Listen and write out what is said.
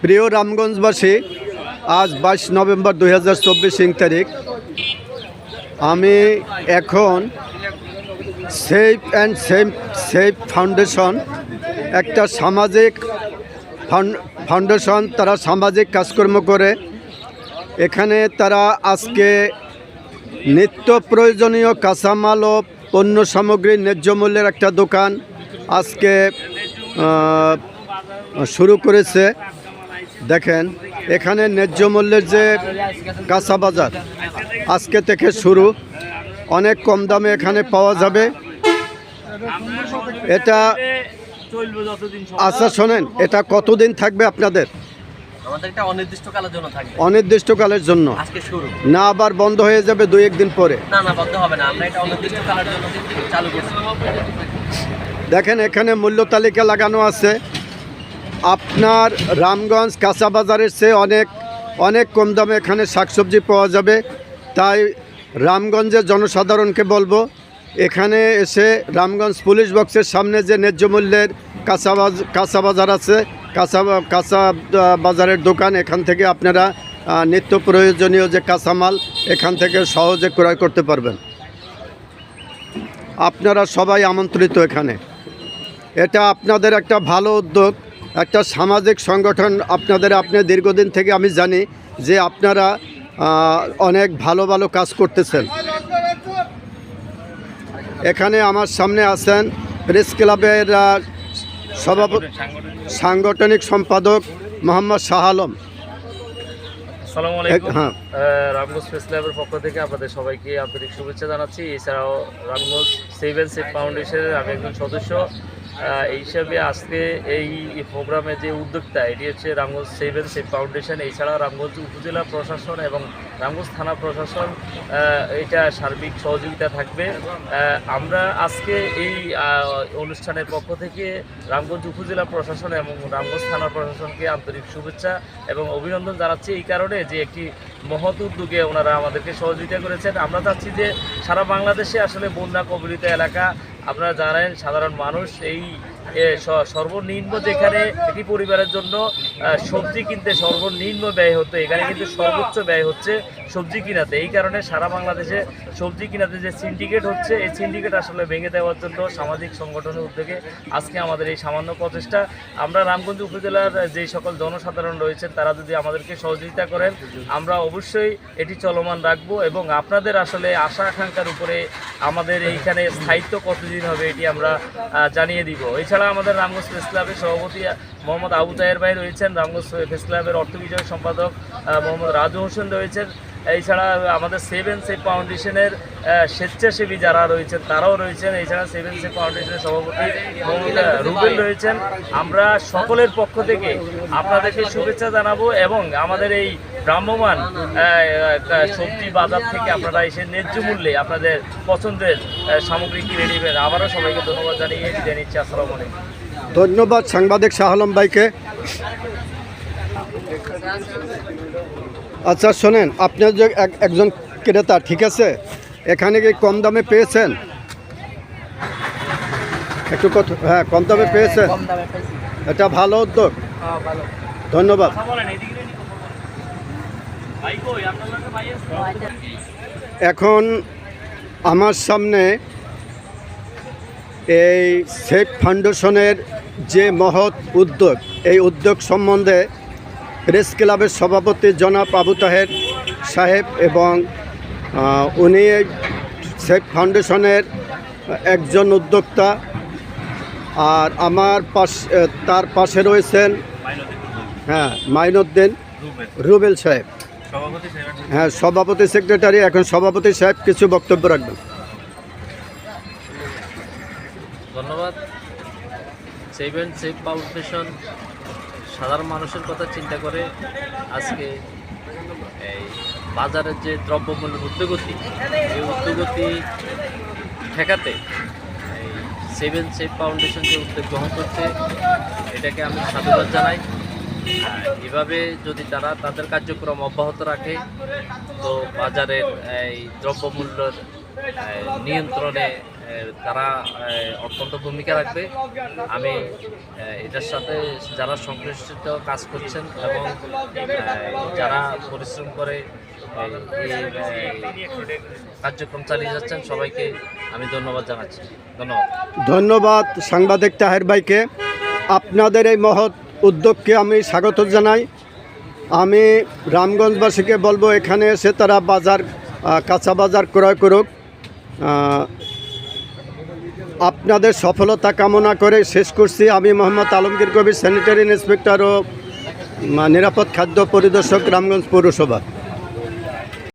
প্রিয় রামগঞ্জবাসী, আজ বাইশ নভেম্বর দুই হাজার চব্বিশ তারিখ। আমি এখন safe and safe safe foundation একটা সামাজিক ফাউন- ফাউন্ডেশন, তারা সামাজিক কাজকর্ম করে। এখানে তারা আজকে নিত্য প্রয়োজনীয় কাঁচামাল ও পণ্য সামগ্রীর ন্যায্য মূল্যের একটা দোকান। আজকে শুরু করেছে। দেখেন এখানে ন্যায্য মূল্যের যে কাঁচা বাজার আজকে থেকে শুরু। অনেক কম দামে এখানে পাওয়া যাবে। এটা আচ্ছা শোনেন এটা কতদিন থাকবে আপনাদের? অনির্দিষ্টকালের জন্য না আবার বন্ধ হয়ে যাবে দুই একদিন পরে? দেখেন এখানে মূল্য তালিকা লাগানো আছে। আপনার রামগঞ্জ কাঁচা বাজারের চেয়ে অনেক অনেক কম দামে এখানে শাকসবজি পাওয়া যাবে। তাই রামগঞ্জের জনসাধারণকে বলব, এখানে এসে রামগঞ্জ পুলিশ বক্সের সামনে যে ন্যায্য মূল্যের কাঁচা বাজ কাঁচা বাজার আছে, কাঁচা কাঁচা বাজারের দোকান, এখান থেকে আপনারা নিত্য প্রয়োজনীয় যে কাঁচামাল, এখান থেকে সহজে ক্রয় করতে পারবেন। আপনারা সবাই আমন্ত্রিত এখানে। এটা আপনাদের একটা ভালো উদ্যোগ। একটা সামাজিক সংগঠন আপনাদের আপনি দীর্ঘদিন থেকে আমি জানি যে আপনারা অনেক ভালো ভালো কাজ করতেছেন। এখানে আমার সামনে আছেন প্রেস ক্লাবের সভাপতি সাংগঠনিক সম্পাদক মোহাম্মদ শাহ আলম। আসসালামু আলাইকুম। হ্যাঁ। আহ, রামগঞ্জ প্রেস ক্লাবের পক্ষ থেকে আপনাদের সবাইকে আন্তরিক শুভেচ্ছা জানাচ্ছি। এছাড়াও রামগঞ্জ সেভ অ্যান্ড সেভ ফাউন্ডেশনের আমি একজন সদস্য। এই হিসাবে আজকে এই প্রোগ্রামে যে উদ্যোক্তা, এটি হচ্ছে Ramganj save and save foundation, এছাড়াও রামগঞ্জ উপজেলা প্রশাসন এবং রামগঞ্জ থানা প্রশাসন এটা সার্বিক সহযোগিতা থাকবে। আমরা আজকে এই অনুষ্ঠানের পক্ষ থেকে রামগঞ্জ উপজেলা প্রশাসন এবং রামগঞ্জ থানা প্রশাসনকে আন্তরিক শুভেচ্ছা এবং অভিনন্দন জানাচ্ছি এই কারণে যে একটি মহৎ উদ্যোগে ওনারা আমাদেরকে সহযোগিতা করেছেন। আমরা চাচ্ছি যে সারা বাংলাদেশে আসলে বন্যা কবলিত এলাকা আপনারা জানেন সাধারণ মানুষ এই সর্বনিম্ন যেখানে একটি পরিবারের জন্য সবজি কিনতে সর্বনিম্ন ব্যয় হতো, এখানে কিন্তু সর্বোচ্চ ব্যয় হচ্ছে সবজি কিনাতে। এই কারণে সারা বাংলাদেশে সবজি কিনাতে যে সিন্ডিকেট হচ্ছে, এই সিন্ডিকেট আসলে ভেঙে দেওয়ার জন্য সামাজিক সংগঠনের উদ্যোগে আজকে আমাদের এই সামান্য প্রচেষ্টা। আমরা রামগঞ্জ উপজেলার যে সকল জনসাধারণ রয়েছেন, তারা যদি আমাদেরকে সহযোগিতা করেন, আমরা অবশ্যই এটি চলমান রাখব এবং আপনাদের আসলে আশা আকাঙ্ক্ষার উপরে আমাদের এইখানে স্থায়িত্ব কতদিন হবে এটি আমরা জানিয়ে দিব। এছাড়া আমাদের রামগঞ্জ প্রেস ক্লাবের সভাপতি মোহাম্মদ আবু তাহের ভাই রয়েছেন, রামগঞ্জ প্রেস ক্লাবের অর্থ বিষয়ক সম্পাদক মোহাম্মদ রাজু হোসেন রয়েছেন। এছাড়া আমাদের সেভেন সেভ ফাউন্ডেশনের স্বেচ্ছাসেবী যারা রয়েছেন, তারাও রয়েছেন। এছাড়া সেভেন সেভ ফাউন্ডেশনের সভাপতি রুবেল রয়েছেন। আমরা সকলের পক্ষ থেকে আপনাদেরকে শুভেচ্ছা জানাব এবং আমাদের এই ভ্রাম্যমান সবজি বাজার থেকে আপনারা এসে ন্যায্য মূল্যে আপনাদের পছন্দের সামগ্রী কিনে নেবেন। আবারও সবাইকে ধন্যবাদ জানিয়ে বিদায় নিচ্ছি। আসসালামু আলাইকুম। ধন্যবাদ সাংবাদিক শাহ আলম ভাইকে। আচ্ছা শোনেন আপনি যে এক- একজন ক্রেতা ঠিক আছে? এখানে কি কম দামে পেয়েছেন? একটু কত হ্যাঁ কম দামে পেয়েছেন? কম দামে পাইছি এটা ভালো উদ্যোগ। হ্যাঁ ধন্যবাদ কথা বলেন এদিকে এদিকে কথা বলেন। ভাই কই আপনার কাছে ভাই আছে এখন আমার সামনে এই সেফ ফাউন্ডেশনের যে মহৎ উদ্যোগ, এই উদ্যোগ সম্বন্ধে প্রেস ক্লাবের সভাপতি জনাব আবু তাহের সাহেব এবং উনি সেফ ফাউন্ডেশনের একজন উদ্যোক্তা আর আমার পাশ, তার পাশে রয়েছেন হ্যাঁ মাইনুদ্দিন রুবেল সাহেব। হ্যাঁ সভাপতি সেক্রেটারি এখন সভাপতি সাহেব কিছু বক্তব্য রাখবেন। ধন্যবাদ। সেভ অ্যান্ড সেভ ফাউন্ডেশন সাধারণ মানুষের কথা চিন্তা করে আজকে এই বাজারের যে দ্রব্যমূল্যের উদ্যোগতি এই ঊর্ধ্বগতি ঠেকাতে এই সেভ অ্যান্ড সেভ ফাউন্ডেশন যে উদ্যোগ গ্রহণ করছে এটাকে আমি সাধুবাদ জানাই। এভাবে যদি তারা তাদের কার্যক্রম অব্যাহত রাখে, তো বাজারের, এই দ্রব্যমূল্যের নিয়ন্ত্রণে তারা অত্যন্ত ভূমিকা রাখবে। আমি এটার সাথে যারা সংশ্লিষ্ট কাজ করছেন এবং যারা পরিশ্রম করে কার্যক্রম চালিয়ে যাচ্ছেন, সবাইকে আমি ধন্যবাদ জানাচ্ছি। ধন্যবাদ। ধন্যবাদ সাংবাদিক তাহের ভাইকে। আপনাদের এই মহৎ উদ্যোগকে আমি স্বাগত জানাই। আমি রামগঞ্জবাসীকে বলব, এখানে এসে তারা বাজার কাঁচা বাজার ক্রয় করুক। আপনাদের সফলতা কামনা করে শেষ করছি। আমি মোহাম্মদ আলমগীর কবির, স্যানিটারি ইন্সপেক্টর ও নিরাপদ খাদ্য পরিদর্শক, রামগঞ্জ পৌরসভা।